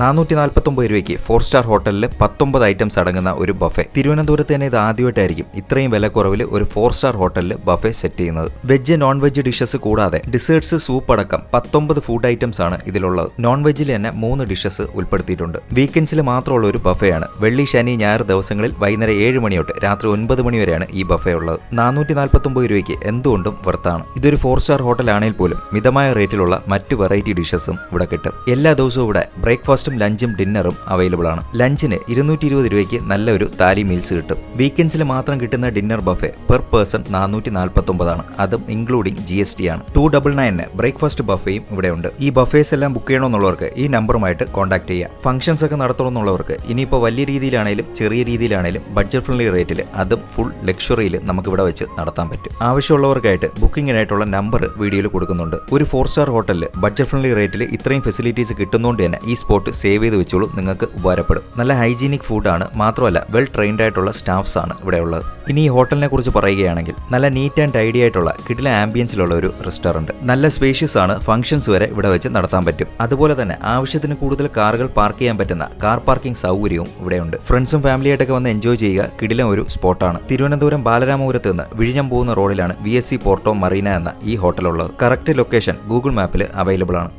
നാനൂറ്റി നാൽപ്പത്തൊമ്പത് രൂപയ്ക്ക് ഫോർ സ്റ്റാർ ഹോട്ടലിൽ പത്തൊമ്പത് ഐറ്റംസ് അടങ്ങുന്ന ഒരു ബഫെ. തിരുവനന്തപുരത്ത് തന്നെ ഇത് ആദ്യമായിട്ടായിരിക്കും ഇത്രയും വിലക്കുറവിൽ ഒരു ഫോർ സ്റ്റാർ ഹോട്ടലിൽ ബഫെ സെറ്റ് ചെയ്യുന്നത്. വെജ് നോൺ വെജ് ഡിഷസ് കൂടാതെ ഡിസേർട്സ് സൂപ്പ് അടക്കം പത്തൊമ്പത് ഫുഡ് ഐറ്റംസ് ആണ് ഇതിലുള്ളത്. നോൺ വെജിൽ തന്നെ മൂന്ന് ഡിഷസ് ഉൾപ്പെടുത്തിയിട്ടുണ്ട്. വീക്കെൻഡ്സിൽ മാത്രമുള്ള ഒരു ബഫയാണ്. വെള്ളി ശനി ഞായർ ദിവസങ്ങളിൽ വൈകുന്നേരം ഏഴ് മണി തൊട്ട് രാത്രി ഒൻപത് മണി വരെയാണ് ഈ ബഫെ ഉള്ളത്. നാനൂറ്റി നാൽപ്പത്തൊമ്പത് രൂപയ്ക്ക് എന്തുകൊണ്ടും വർത്താണ് ഇതൊരു ഫോർ സ്റ്റാർ ഹോട്ടലാണെങ്കിൽ പോലും മിതമായ റേറ്റിലുള്ള മറ്റ് വെറൈറ്റി ഡിഷസും ഇവിടെ കിട്ടും. എല്ലാ ദിവസവും ഇവിടെ ബ്രേക്ക്ഫാസ്റ്റും ലഞ്ചും ഡിന്നറും അവൈലബിൾ ആണ് ലഞ്ചിന് ഇരുന്നൂറ്റി ഇരുപത് രൂപയ്ക്ക് നല്ലൊരു താലി മീൽസ് കിട്ടും. വീക്കെൻഡ്സിൽ മാത്രം കിട്ടുന്ന ഡിന്നർ ബഫെ പെർ പേഴ്സൺ നാനൂറ്റി നാൽപ്പത്തൊമ്പതാണ് അതും ഇൻക്ലൂഡിംഗ് ജി എസ് ടി ആണ്. ടു ഡബിൾ നയന് ബ്രേക്ക്ഫാസ്റ്റ് ബഫേയും ഇവിടെ ഉണ്ട് ഈ ബഫേസ് എല്ലാം ബുക്ക് ചെയ്യണമെന്നുള്ളവർക്ക് ഈ നമ്പറുമായിട്ട് കോൺടാക്ട് ചെയ്യാം. ഫംഗ്ഷൻസ് ഒക്കെ നടത്തണമെന്നുള്ളവർക്ക് ഇനിയിപ്പോൾ വലിയ രീതിയിലാണെങ്കിലും ചെറിയ രീതിയിലാണെങ്കിലും ബഡ്ജറ്റ് ഫ്രണ്ട്ലി റേറ്റിൽ അതും ഫുൾ ലക്ഷറിയിൽ നമുക്ക് ഇവിടെ വെച്ച് നടത്താൻ പറ്റും. ആവശ്യമുള്ളവർക്കായിട്ട് ബുക്കിങ്ങിനായിട്ടുള്ള നമ്പർ വീഡിയോയിൽ കൊടുക്കുന്നുണ്ട്. ഒരു ഫോർ സ്റ്റാർ ഹോട്ടലിൽ ബഡ്ജറ്റ് ഫ്രണ്ട്ലി റേറ്റിൽ ഇത്രയും ഫെസിലിറ്റീസ് കിട്ടുന്നതുകൊണ്ട് തന്നെ ഈ സ്പോട്ട് സേവ് ചെയ്ത് വെച്ചോളൂ നിങ്ങൾക്ക് ഉപകാരപ്പെടും. നല്ല ഹൈജീനിക് ഫുഡാണ് മാത്രമല്ല വെൽ ട്രെയിൻഡ് ആയിട്ടുള്ള സ്റ്റാഫ്സ് ആണ് ഇവിടെ ഉള്ളത്. ഇനി ഈ ഹോട്ടലിനെ കുറിച്ച് പറയുകയാണെങ്കിൽ നല്ല നീറ്റ് ആൻഡ് ടൈഡി ആയിട്ടുള്ള കിടില ആംബിയൻസിലുള്ള ഒരു റെസ്റ്റോറന്റ് നല്ല സ്പേഷ്യസ് ആണ് ഫംഗ്ഷൻസ് വരെ ഇവിടെ വെച്ച് നടത്താൻ പറ്റും. അതുപോലെ തന്നെ ആവശ്യത്തിന് കൂടുതൽ കാറുകൾ പാർക്ക് ചെയ്യാൻ പറ്റുന്ന കാർ പാർക്കിംഗ് സൗകര്യവും ഇവിടെയുണ്ട് ഫ്രണ്ട്സും ഫാമിലിയായിട്ടൊക്കെ വന്ന് എൻജോയ് ചെയ്യുക കിടിലം ഒരു സ്പോട്ടാണ് തിരുവനന്തപുരം ബാലരാമപുരത്ത് നിന്ന് വിഴിഞ്ഞം പോകുന്ന റോഡിലാണ് V S C Porto Marina എന്ന ഈ ഹോട്ടലുള്ളത് കറക്റ്റ് ലൊക്കേഷൻ ഗൂഗിൾ മാപ്പിൽ അവൈലബിൾ ആണ്.